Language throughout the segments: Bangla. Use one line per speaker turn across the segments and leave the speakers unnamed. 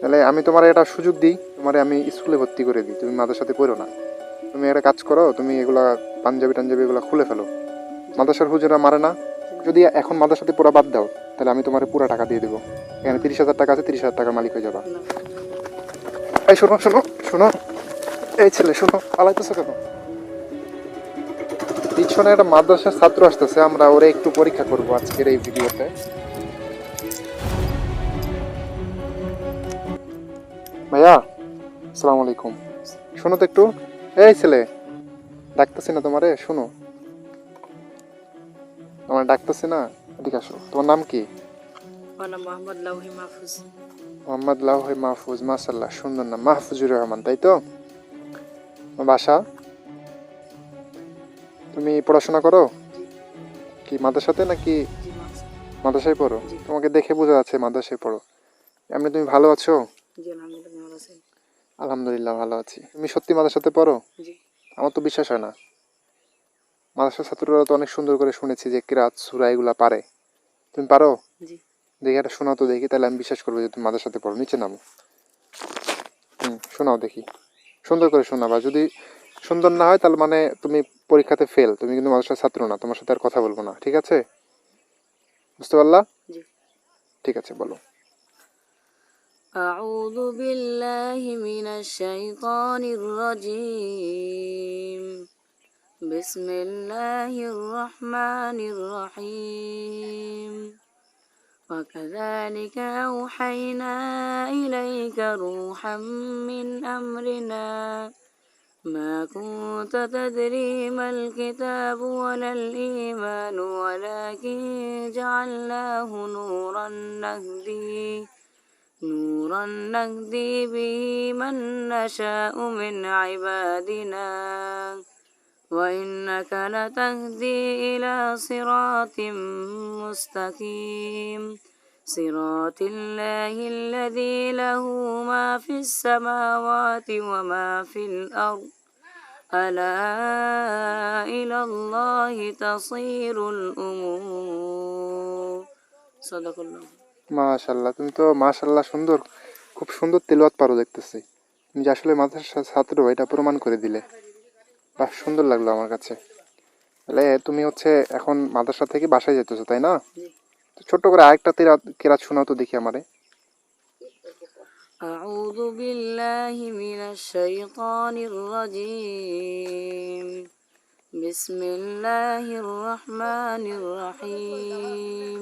তাহলে আমি তোমার একটা সুযোগ দিই, তোমার আমি স্কুলে ভর্তি করে দিই, তুমি মাদ্রাসাতে পড়ো না। তুমি একটা কাজ করো, তুমি এগুলা পাঞ্জাবি টাঞ্জাবি এগুলো খুলে ফেলো। মাদ্রাসার হুজুরা মারে না। যদি এখন মাদ্রাসাতে পুরা বাদ দাও, তাহলে আমি তোমার পুরো টাকা দিয়ে দেবো। এখানে তিরিশ হাজার টাকা আছে, তিরিশ হাজার টাকার মালিক হয়ে যাবা। এই শোনো শোনো শোনো। এই ছেলে, শোনো, পালাইতেছো কেন? পিছনে একটা মাদ্রাসার ছাত্র আসতেছে, আমরা ওরে একটু পরীক্ষা করব আজকের এই ভিডিওতে। ভাইয়া আসসালামু আলাইকুম। শোনো তো একটু। এই ছেলে ডাকতেছি না তোমারে শোনো। আমার ডাকতেছি না এদিকে আসো। তোমার নাম কি?
মোহাম্মদ লাউহি মাহফুজ।
মোহাম্মদ লাউহে মাহফুজ মাসাল্লাহ সুন্দর নাম মাহফুজুর রহমান তাই তো? বাসা? তুমি পড়াশোনা করো? কি মাদ্রাসাতে নাকি মাদ্রাসায় পড়ো? তোমাকে দেখে বোঝা যাচ্ছে মাদ্রাসায় পড়ো। এমনি তুমি ভালো আছো?
জি আলহামদুলিল্লাহ ভালো আছি।
তুমি সত্যি মাদ্রাসাতে পড়ো?
জি।
আমার তো বিশ্বাস হয় না। মাদ্রাসার ছাত্ররা তো অনেক সুন্দর করে শুনেছি যে কিরাত সুরা এগুলা পারে। তুমি পারো?
জি।
দেখি একটা শোনাও তো দেখি তাহলে আমি বিশ্বাস করব যে তুমি মাদ্রাসাতে পড়ো। নিচে নামো। হুম শোনাও দেখি। সুন্দর করে শোনাবা। যদি সুন্দর না হয় তাহলে মানে তুমি পরীক্ষাতে ফেল তুমি কিন্তু মাদ্রাসার ছাত্র না তোমার সাথে আর কথা বলব না। ঠিক আছে? বুঝতে পারলা? ঠিক আছে বলো।
أعوذ بالله من الشيطان الرجيم. بسم الله الرحمن الرحيم. وكذلك أوحينا إليك روحا من أمرنا. ما كنت تدري ما الكتاب ولا الإيمان ولكن جعلناه نورا نهدي نورا نهدي به من نشاء من عبادنا وإنك لتهدي إلى صراط مستقيم. صراط الله الذي له ما في السماوات وما في الأرض. ألا إلى الله تصير الأمور. صدق الله.
মাশাল্লাহ তুমি তো মাশাল্লাহ সুন্দর খুব সুন্দর তেলাওয়াত পারো দেখতেছি তুমি যে আসলে মাদ্রাসার ছাত্র এটা প্রমাণ করে দিলে বাহ সুন্দর লাগলো আমার কাছে তাহলে তুমি হচ্ছে এখন মাদ্রাসা থেকে বাসায় যেতেছো তাই না
জি।
তো ছোট্ট করে আরেকটা তেরাত কেরাত শোনাও তো দেখি আমারে
أعوذ بالله من الشيطان الرجيم بسم الله الرحمن الرحيم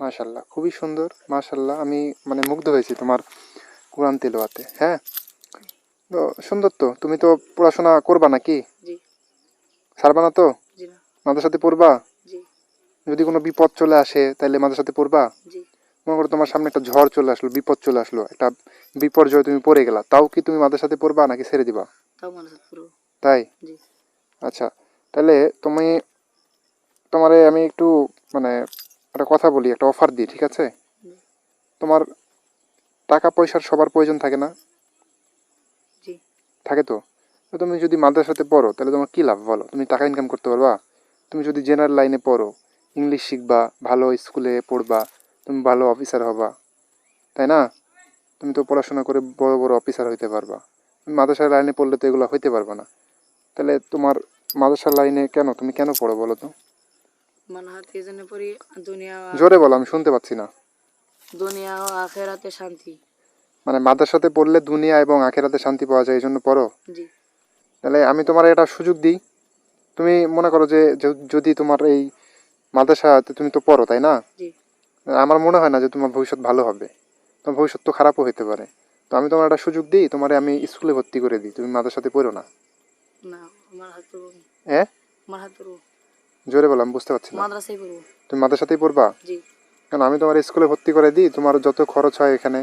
মাশাল্লাহ খুবই সুন্দর। মাশাল্লাহ আমি মানে মুগ্ধ হয়েছি তোমার কোরআন তেলোয়াতে হ্যাঁ? তো সুন্দর তো তুমি তো পড়াশোনা করবা নাকি? ছাড়বা না তো? মাদ্রাসাতে পড়বা? যদি কোনো বিপদ চলে আসে তাহলে মাদ্রাসাতে পড়বা? মনে করো তোমার সামনে একটা ঝড় চলে আসলো বিপদ চলে আসলো একটা বিপর্যয় তুমি পড়ে গেলা তাও কি তুমি মাদ্রাসাতে পড়বা নাকি ছেড়ে দিবা? তাই? আচ্ছা তাহলে তুমি তোমারে আমি একটু মানে একটা কথা বলি একটা অফার দিই ঠিক আছে? তোমার টাকা পয়সার সবার প্রয়োজন থাকে না? থাকে তো? তুমি যদি মাদ্রাসাতে পড়ো তাহলে তোমার কী লাভ বলো? তুমি টাকা ইনকাম করতে পারবা? তুমি যদি জেনারেল লাইনে পড়ো ইংলিশ শিখবা ভালো স্কুলে পড়বা তুমি ভালো অফিসার হবা তাই না? তুমি তো পড়াশোনা করে বড় বড় অফিসার হইতে পারবা। তুমি মাদ্রাসার লাইনে পড়লে তো এগুলো হইতে পারবা না। তাহলে তোমার মাদ্রাসার লাইনে কেন? তুমি কেন পড়ো বলো তো?
মান হাত পড়ি দুনিয়া
জোরে বলো আমি শুনতে পাচ্ছি না।
দুনিয়া ও আখেরাতে শান্তি।
মানে মাদ্রাসাতে পড়লে দুনিয়া এবং আখেরাতে শান্তি পাওয়া যায় এই জন্য পড়ো?
জি।
তাহলে আমি তোমার এটা সুযোগ দিই। তুমি মনে করো যে যদি তোমার এই মাদ্রাসাতে তুমি তো পড়ো তাই না? আমার মনে হয় না যে তোমার ভবিষ্যৎ ভালো হবে। তোমার ভবিষ্যৎ তো খারাপও হতে পারে। তো আমি তোমার একটা সুযোগ দিই তোমার আমি স্কুলে ভর্তি করে দিই তুমি মাদ্রাসাতে পড়ো না।
না আমার হাত পড়ব
হ্যাঁ?
আমার হাত পড়ব
জোরে বললাম বুঝতে পারছি না।
মাদ্রাসায় পড়ব।
তুমি মাদ্রাসাতেই পড়বা?
জি।
কারণ আমি তোমার স্কুলে ভর্তি করে দিই তোমার যত খরচ হয় এখানে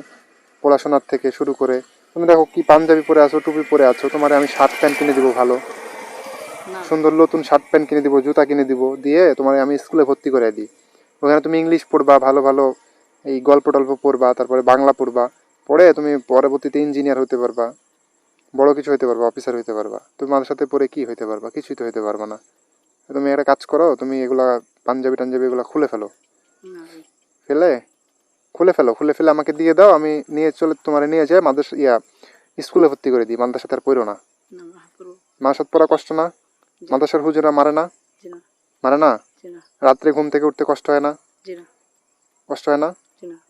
পড়াশোনার থেকে শুরু করে। তুমি দেখো কি পাঞ্জাবি পরে আছো টুপি পরে আছো তোমার আমি শার্ট প্যান্ট কিনে দিব ভালো। সুন্দর নতুন শার্ট প্যান্ট কিনে দিব জুতা কিনে দিব দিয়ে তোমার আমি স্কুলে ভর্তি করে দিই। ওখানে তুমি ইংলিশ পড়বা ভালো ভালো এই গল্প টল্প পড়বা তারপরে বাংলা পড়বা। পড়ে তুমি পরবর্তীতে ইঞ্জিনিয়ার হতে পারবা বড় কিছু হতে পারবা অফিসার হতে পারবা। তুমি মানুষের সাথে পড়ে কি হতে পারবা? কিছুই তো হতে পারবা না। তুমি একটা কাজ করো তুমি এগুলা পাঞ্জাবি টাঞ্জাবি এগুলা খুলে ফেলো। ফেলে? খুলে ফেলো খুলে ফেলে আমাকে দিয়ে দাও আমি নিয়ে চলে তোমার নিয়ে যাই মাদ্রাস ইয়া স্কুলে ভর্তি করে দিই মাদ্রাসাতে আর পড়ো না। মাদ্রাসাত পড়া কষ্ট না? মাদ্রাসার হুজুরা মারে না? মারে না? রাত্রে ঘুম থেকে উঠতে কষ্ট হয় না? কষ্ট হয় না।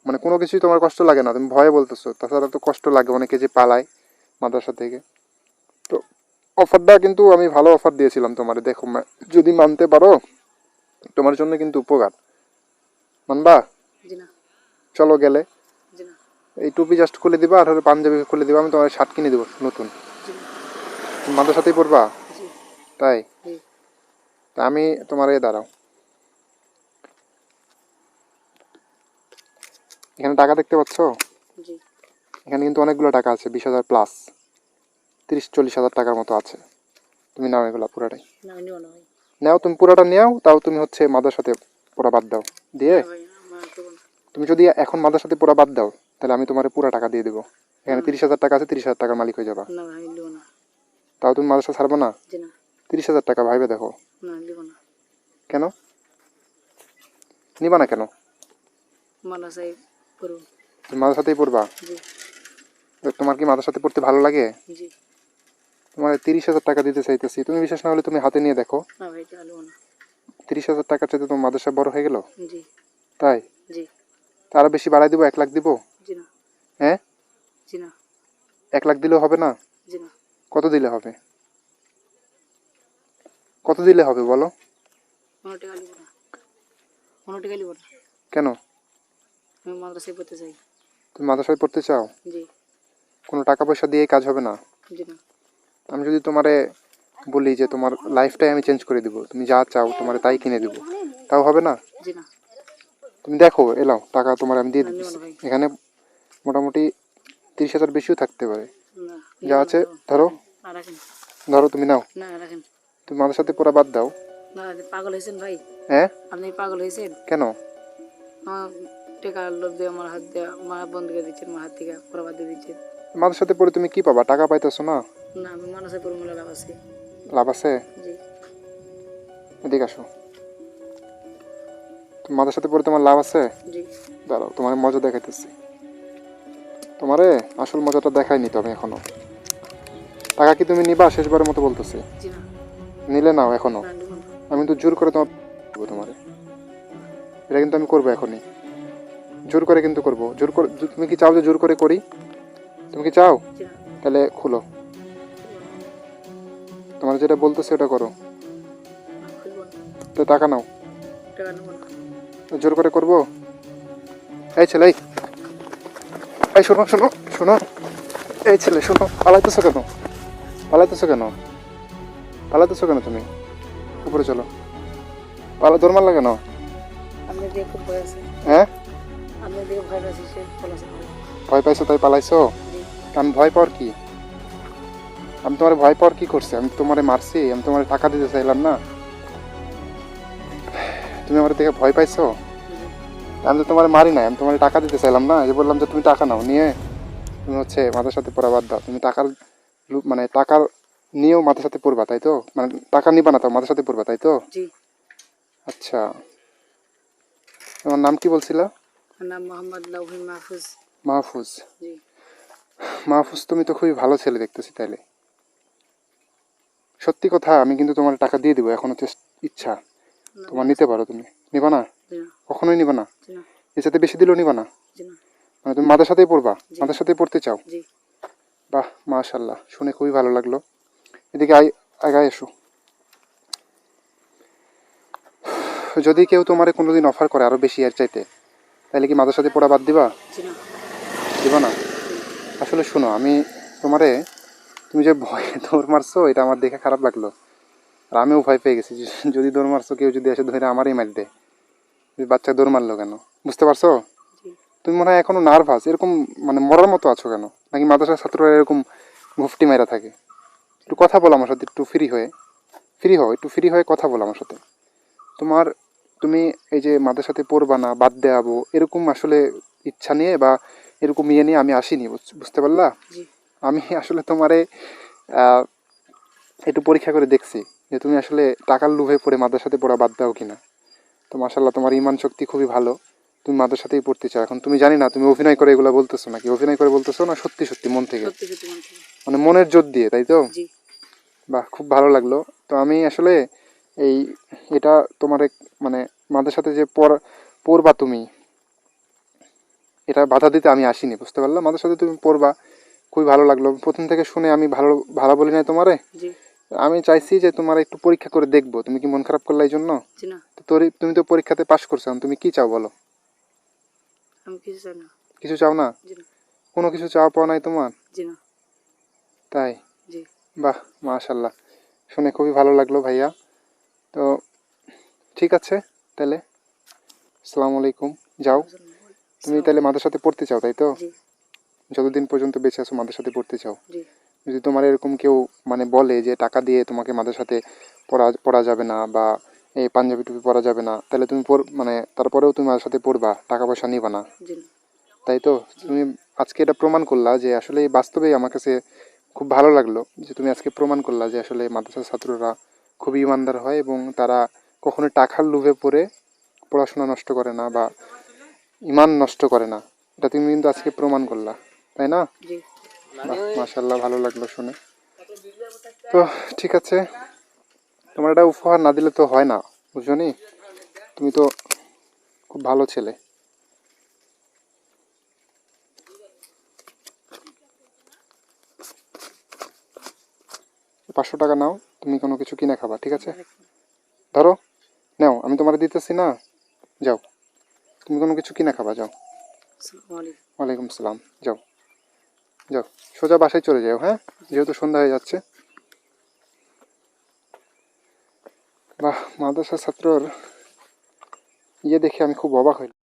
মানে কোনো কিছুই তোমার কষ্ট লাগে না তুমি ভয়ে বলতেছো। তাছাড়া তো কষ্ট লাগে অনেকে যে পালায় মাদ্রাসা থেকে। অফারটা কিন্তু আমি ভালো অফার দিয়েছিলাম তোমার দেখো যদি মানতে পারো তোমার জন্য কিন্তু উপকার। মানবা? চলো গেলে। এই টুপি জাস্ট খুলে দিবা আর হলে পাঞ্জাবি খুলে দিবা আমি তোমার শার্ট কিনে দেবো নতুন।
জি।
সাথেই পড়বা তাই? তা আমি তোমার এ দাঁড়াও। এখানে টাকা দেখতে পাচ্ছ? এখানে কিন্তু অনেকগুলো টাকা আছে বিশ হাজার প্লাস তিরিশ চল্লিশ হাজার টাকার মতো আছে। তুমি নাও এগুলো পুরাটাই। নাও তুমি পুরাটা নেও তাও তুমি হচ্ছে মাদার সাথে পুরা বাদ দাও। দিয়ে তুমি যদি এখন মাদার সাথে পুরা বাদ দাও তাহলে আমি তোমার পুরা টাকা দিয়ে দেবো। এখানে তিরিশ হাজার টাকা আছে তিরিশ হাজার টাকার মালিক হয়ে যাবা। তাও তুমি মাদারসা ছাড়বো না? তিরিশ হাজার টাকা ভাইবে দেখো। কেন? নিবা না কেন?
মাদ্রাসায় পড়ব
তুমি মাদার সাথেই পড়বা? তোমার কি মাদার সাথে পড়তে ভালো লাগে? তোমার তিরিশ হাজার টাকা দিতে চাইতেছি। তুমি বিশ্বাস না হলে তুমি হাতে নিয়ে দেখো।
না ভাই এটা না।
তিরিশ হাজার টাকার চাইতে তোমার মাদ্রাসা বড় হয়ে গেল?
জি।
তাই?
জি।
বেশি বাড়াই দিব এক লাখ দিব?
জি না।
হ্যাঁ?
জি না।
এক লাখ দিলেও হবে না?
জি না।
কত দিলে হবে? কত দিলে হবে বলো?
কোনো? আমি মাদ্রাসায় পড়তে চাই।
তুমি মাদ্রাসায় পড়তে চাও?
জি।
কোনো টাকা পয়সা দিয়ে কাজ হবে না?
জি না।
আমি যদি তোমারে বলি যে তোমার লাইফটাই আমি চেঞ্জ করে দিব তুমি যা চাও তোমার তাই কিনে দিব তাও হবে না? তুমি দেখো এলাও টাকা তোমার আমি দিয়ে দিচ্ছি। এখানে মোটামুটি তিরিশ হাজার বেশিও থাকতে পারে। যা আছে ধরো। ধরো তুমি নাও। তুমি মাদের সাথে পুরো বাদ দাও।
না পাগল হয়েছেন ভাই।
হ্যাঁ?
আপনি পাগল হয়েছেন।
কেন?
টাকা লোভ দিয়ে আমার হাত দিয়ে আমার বন্ধ করে দিচ্ছেন আমার হাত থেকে বরবাদ দিয়ে দিচ্ছেন।
মাদের সাথে পড়ে তুমি কি পাবা? টাকা পাইতেছো না?
না আমি মূল্য লাভ আছে।
লাভ আছে?
জি।
এদিকে আসো। তুমি মাদের সাথে পড়ে তোমার লাভ আছে?
জি।
দাঁড়াও তোমার মজা দেখাইতেছি। তোমারে আসল মজাটা দেখাই দেখাইনি তবে এখনও। টাকা কি তুমি নিবা? শেষবারের মতো বলতেছি। নিলে নাও
এখনও।
আমি তো জোর করে তোমার দেবো তোমারে। এটা কিন্তু আমি করব এখনই। জোর করে কিন্তু করব। জোর করে তুমি কি চাও যে জোর করে করি? তুমি কি চাও? তাহলে খুলো। তোমার যেটা বলতেছে ওটা করো। তো টাকা নাও। জোর করে করব? এই ছেলে এই। শোনো শোনো শোনো। এই ছেলে শোনো। পালাইতেছো কেন? পালাইতেছো কেন? পালাইতেছো কেন তুমি? উপরে চলো। পালা দৌড় মারলা কেন? হ্যাঁ?
ভয়
পাইছো তাই পালাইছো? আমি ভয় পাওয়ার কি? আমি তোমার ভয় পাওয়ার কি করছি? আমি তোমারে মারছি আমি তোমার টাকা দিতে চাইলাম না। তুমি আমার দেখে ভয় পাইছো? আমি তো তোমার মারি নাই আমি তোমার টাকা দিতে চাইলাম না। যে বললাম যে তুমি টাকা নাও নিয়ে তুমি হচ্ছে মাথার সাথে পড়া বাদ দাও। তুমি টাকার মানে টাকার নিয়েও মাথার সাথে পড়বা তাই তো? মানে টাকা নিবা না তো মাথার সাথে পড়বা তাই তো? আচ্ছা। তোমার নাম কি বলছিলা?
নাম মোহাম্মদ মাহফুজ।
মাহফুজ।
জি।
মাহফুজ তুমি তো খুবই ভালো ছেলে দেখতেছি তাইলে। সত্যি কথা আমি কিন্তু তোমার টাকা দিয়ে দিব এখন ইচ্ছা। তোমার নিতে পারো তুমি। নিবা না? কখনোই নিবা না? এর সাথে বেশি দিলেও নিবা না? মানে তুমি মাথার সাথেই পড়বা? মাথার সাথেই পড়তে চাও? বাহ মাশাল্লাহ শুনে খুবই ভালো লাগল। এদিকে আই আগায় এসো। যদি কেউ তোমারে কোনোদিন অফার করে আরও বেশি এর চাইতে তাহলে কি মাথার সাথে পড়া বাদ দিবা? দিবা না? আসলে শোনো আমি তোমারে তুমি যে ভয়ে দৌড় মারছো এটা আমার দেখে খারাপ লাগল। আর আমিও ভয় পেয়ে গেছি যদি দৌড় মারছো কেউ যদি এসে ধরে আমারই মার দেয়। বাচ্চা দৌড় মারলো কেন? বুঝতে পারছ? তুমি মনে হয় এখনও নার্ভাস এরকম মানে মরার মতো আছো কেন? নাকি মাদ্রাসার ছাত্ররা এরকম ঘুফটি মাইরা থাকে? একটু কথা বলো আমার সাথে একটু ফ্রি হয়ে। ফ্রি হও একটু ফ্রি হয়ে কথা বলো আমার সাথে। তোমার তুমি এই যে মাদ্রাসাতে পড়বা না বাদ দেওয়াবো এরকম আসলে ইচ্ছা নিয়ে বা এরকম ইয়ে নিয়ে আমি আসিনি বুঝ- বুঝতে পারলা? আমি আসলে তোমারে একটু পরীক্ষা করে দেখছি যে তুমি আসলে টাকার লোভে পড়ে মাদ্রাসাতে পড়া বাদ দাও কিনা। তো মাসাল্লাহ তোমার ইমান শক্তি খুবই ভালো। তুমি মাদ্রাসাতেই পড়তে চাও। এখন তুমি জানি না তুমি অভিনয় করে এগুলো বলতেছো নাকি? অভিনয় করে বলতেছো না সত্যি সত্যি মন থেকে?
মন
মানে মনের জোর দিয়ে তাই তো? বাহ খুব ভালো লাগল। তো আমি আসলে এই এটা তোমার মানে মাদের সাথে যে পড় পড়বা তুমি এটা বাধা দিতে আমি আসিনি বুঝতে পারলাম মাদ্রাসাতে তুমি পড়বা খুবই ভালো লাগল। প্রথম থেকে শুনে আমি ভালো ভালো বলি নাই তোমারে? আমি চাইছি যে তোমার একটু পরীক্ষা করে দেখব। তুমি কি মন খারাপ করলে এই জন্য তোর তুমি তো পরীক্ষাতে পাশ করছ তুমি কি চাও বলো?
কিছু চাই না।
কিছু চাও না? কোনো কিছু চাওয়া পাওয়া নাই তোমার? তাই? বাহ মাশাল্লাহ শুনে খুবই ভালো লাগল ভাইয়া। তো ঠিক আছে তাহলে। আসসালামু আলাইকুম। যাও। তুমি তাহলে মাদের মাদ্রাসাতে পড়তে চাও তাই তো? যতদিন পর্যন্ত বেঁচে আছো মাদের সাথে পড়তে চাও। যদি তোমার এরকম কেউ মানে বলে যে টাকা দিয়ে তোমাকে মাদের মাদ্রাসাতে পড়া পড়া যাবে না বা এই পাঞ্জাবি টুপি পরা যাবে না তাহলে তুমি পড় মানে তারপরেও তুমি সাথে পড়বা টাকা পয়সা নিবা না। তাই তো? তুমি আজকে এটা প্রমাণ করলা যে আসলে এই বাস্তবেই আমার কাছে খুব ভালো লাগল যে তুমি আজকে প্রমাণ করলা যে আসলে মাদ্রাসার ছাত্ররা খুবই ইমানদার হয় এবং তারা কখনো টাকার লোভে পড়ে পড়াশোনা নষ্ট করে না বা ইমান নষ্ট করে না। এটা তুমি কিন্তু আজকে প্রমাণ করলা তাই না?
জি।
মাশাল্লাহ ভালো লাগল শুনে। তো ঠিক আছে তোমার এটা উপহার না দিলে তো হয় না বুঝছ নি? তুমি তো খুব ভালো ছেলে। পাঁচশো টাকা নাও। তুমি কোনো কিছু কিনে খাবা ঠিক আছে? ধরো নাও আমি তোমার দিতেছি না যাও। তুমি কোনো কিছু কিনে খাবা যাও।
আলাইকুম।
ওয়ালাইকুম সালাম যাও। যাও সোজা বাসায় চলে যাও হ্যাঁ? যেহেতু সন্ধ্যা হয়ে যাচ্ছে। বাহ মাদ্রাসা ছাত্রর ইয়ে দেখে আমি খুব অবাক হইলাম